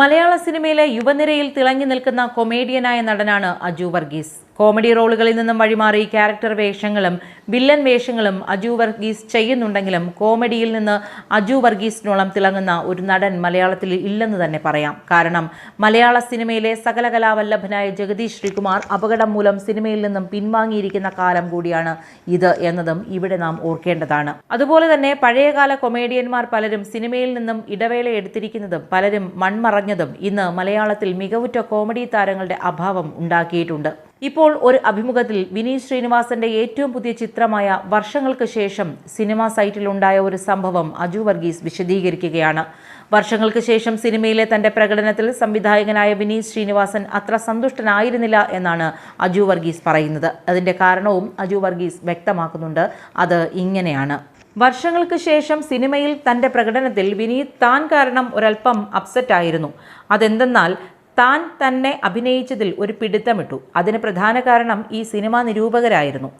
മലയാള സിനിമയിലെ യുവനിരയിൽ തിളങ്ങി നിൽക്കുന്ന കൊമേഡിയനായ നടനാണ് അജു വർഗീസ്. കോമഡി റോളുകളിൽ നിന്നും വഴിമാറി ക്യാരക്ടർ വേഷങ്ങളും വില്ലൻ വേഷങ്ങളും അജു വർഗീസ് ചെയ്യുന്നുണ്ടെങ്കിലും കോമഡിയിൽ നിന്ന് അജു വർഗീസിനോളം തിളങ്ങുന്ന ഒരു നടൻ മലയാളത്തിൽ ഇല്ലെന്ന് തന്നെ പറയാം. കാരണം മലയാള സിനിമയിലെ സകല കലാവല്ലഭനായ ജഗദീഷ് ശ്രീകുമാർ അപകടം മൂലം സിനിമയിൽ നിന്നും പിൻവാങ്ങിയിരിക്കുന്ന കാലം കൂടിയാണ് ഇത് എന്നതും ഇവിടെ നാം ഓർക്കേണ്ടതാണ്. അതുപോലെ തന്നെ പഴയകാല കൊമേഡിയന്മാർ പലരും സിനിമയിൽ നിന്നും ഇടവേള എടുത്തിരിക്കുന്നതും പലരും മൺമറഞ്ഞതും ഇന്ന് മലയാളത്തിൽ മികവുറ്റ കോമഡി താരങ്ങളുടെ അഭാവം ഉണ്ടാക്കിയിട്ടുണ്ട്. ഇപ്പോൾ ഒരു അഭിമുഖത്തിൽ വിനീത് ശ്രീനിവാസന്റെ ഏറ്റവും പുതിയ ചിത്രമായ വർഷങ്ങൾക്ക് ശേഷം സിനിമാ സൈറ്റിലുണ്ടായ ഒരു സംഭവം അജു വർഗീസ് വിശദീകരിക്കുകയാണ്. വർഷങ്ങൾക്ക് ശേഷം സിനിമയിലെ തന്റെ പ്രകടനത്തിൽ സംവിധായകനായ വിനീത് ശ്രീനിവാസൻ അത്ര സന്തുഷ്ടനായിരുന്നില്ല എന്നാണ് അജു വർഗീസ് പറയുന്നത്. അതിന്റെ കാരണവും അജു വർഗീസ് വ്യക്തമാക്കുന്നുണ്ട്. അത് ഇങ്ങനെയാണ്. വർഷങ്ങൾക്ക് ശേഷം സിനിമയിൽ തന്റെ പ്രകടനത്തിൽ വിനീത് താൻ കാരണം ഒരൽപ്പം അപ്സെറ്റ് ആയിരുന്നു അതെന്തെന്നാൽ താൻ തന്നെ അഭിനയിച്ചതിൽ ഒരു പിടുത്തമിട്ടു. അതിന് പ്രധാന കാരണം ഈ സിനിമാ നിരൂപകരായിരുന്നു.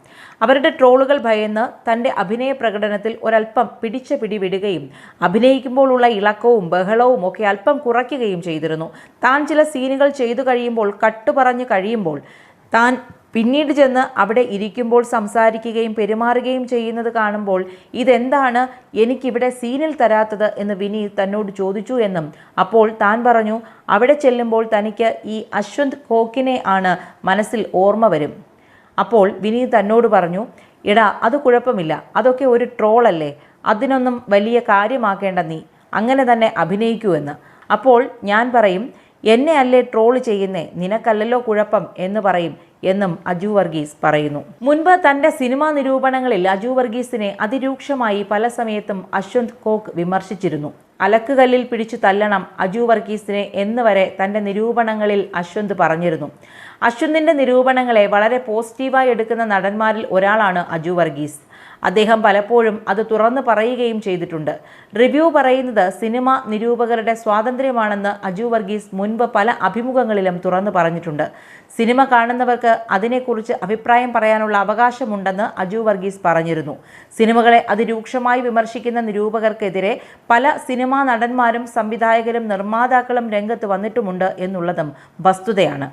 അവരുടെ ട്രോളുകൾ ഭയന്ന് തന്റെ അഭിനയ പ്രകടനത്തിൽ ഒരല്പം പിടിച്ച പിടി വിടുകയും അഭിനയിക്കുമ്പോഴുള്ള ഇളക്കവും ബഹളവും ഒക്കെ അല്പം കുറയ്ക്കുകയും ചെയ്തിരുന്നു. താൻ ചില സീനുകൾ ചെയ്തു കഴിയുമ്പോൾ കട്ടുപറഞ്ഞ് കഴിയുമ്പോൾ താൻ പിന്നീട് ചെന്ന് അവിടെ ഇരിക്കുമ്പോൾ സംസാരിക്കുകയും പെരുമാറുകയും ചെയ്യുന്നത് കാണുമ്പോൾ ഇതെന്താണ് എനിക്കിവിടെ സീനിൽ തരാത്തത് എന്ന് വിനീത് തന്നോട് ചോദിച്ചു എന്നും അപ്പോൾ താൻ പറഞ്ഞു അവിടെ ചെല്ലുമ്പോൾ തനിക്ക് ഈ അശ്വന്ത് കോക്കിനെ ആണ് മനസ്സിൽ ഓർമ്മ വരും. അപ്പോൾ വിനീത് തന്നോട് പറഞ്ഞു എടാ അത് കുഴപ്പമില്ല. അതൊക്കെ ഒരു ട്രോളല്ലേ അതിനൊന്നും വലിയ കാര്യമാക്കേണ്ട നീ. അങ്ങനെ തന്നെ അഭിനയിക്കൂ എന്ന്. അപ്പോൾ ഞാൻ പറയും എന്നെ അല്ലേ ട്രോൾ ചെയ്യുന്നേ? നിനക്കല്ലല്ലോ കുഴപ്പം എന്ന് പറയും എന്നും അജു വർഗീസ് പറയുന്നു. മുൻപ് തന്റെ സിനിമാ നിരൂപണങ്ങളിൽ അജു വർഗീസിനെ അതിരൂക്ഷമായി പല സമയത്തും അശ്വന്ത് കോക്ക് വിമർശിച്ചിരുന്നു. അലക്കുകല്ലിൽ പിടിച്ചു തല്ലണം അജു വർഗീസിനെ എന്ന് വരെ തന്റെ നിരൂപണങ്ങളിൽ അശ്വന്ത് പറഞ്ഞിരുന്നു. അശ്വന്തിന്റെ നിരൂപണങ്ങളെ വളരെ പോസിറ്റീവായി എടുക്കുന്ന നടന്മാരിൽ ഒരാളാണ് അജു വർഗീസ്. അദ്ദേഹം പലപ്പോഴും അത് തുറന്നു പറയുകയും ചെയ്തിട്ടുണ്ട്. റിവ്യൂ പറയുന്നത് സിനിമ നിരൂപകരുടെ സ്വാതന്ത്ര്യമാണെന്ന് അജു വർഗീസ് മുൻപ് പല അഭിമുഖങ്ങളിലും തുറന്നു പറഞ്ഞിട്ടുണ്ട്. സിനിമ കാണുന്നവർക്ക് അതിനെക്കുറിച്ച് അഭിപ്രായം പറയാനുള്ള അവകാശമുണ്ടെന്ന് അജു വർഗീസ് പറഞ്ഞിരുന്നു. സിനിമകളെ അതിരൂക്ഷമായി വിമർശിക്കുന്ന നിരൂപകർക്കെതിരെ പല സിനിമാ നടന്മാരും സംവിധായകരും നിർമ്മാതാക്കളും രംഗത്ത് വന്നിട്ടുമുണ്ട് എന്നുള്ളതും വസ്തുതയാണ്.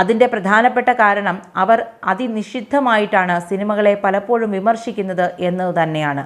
അതിന്റെ പ്രധാനപ്പെട്ട കാരണം അവർ അതിനിഷിദ്ധമായിട്ടാണ് സിനിമകളെ പലപ്പോഴും വിമർശിക്കുന്നത് എന്നത് തന്നെയാണ്.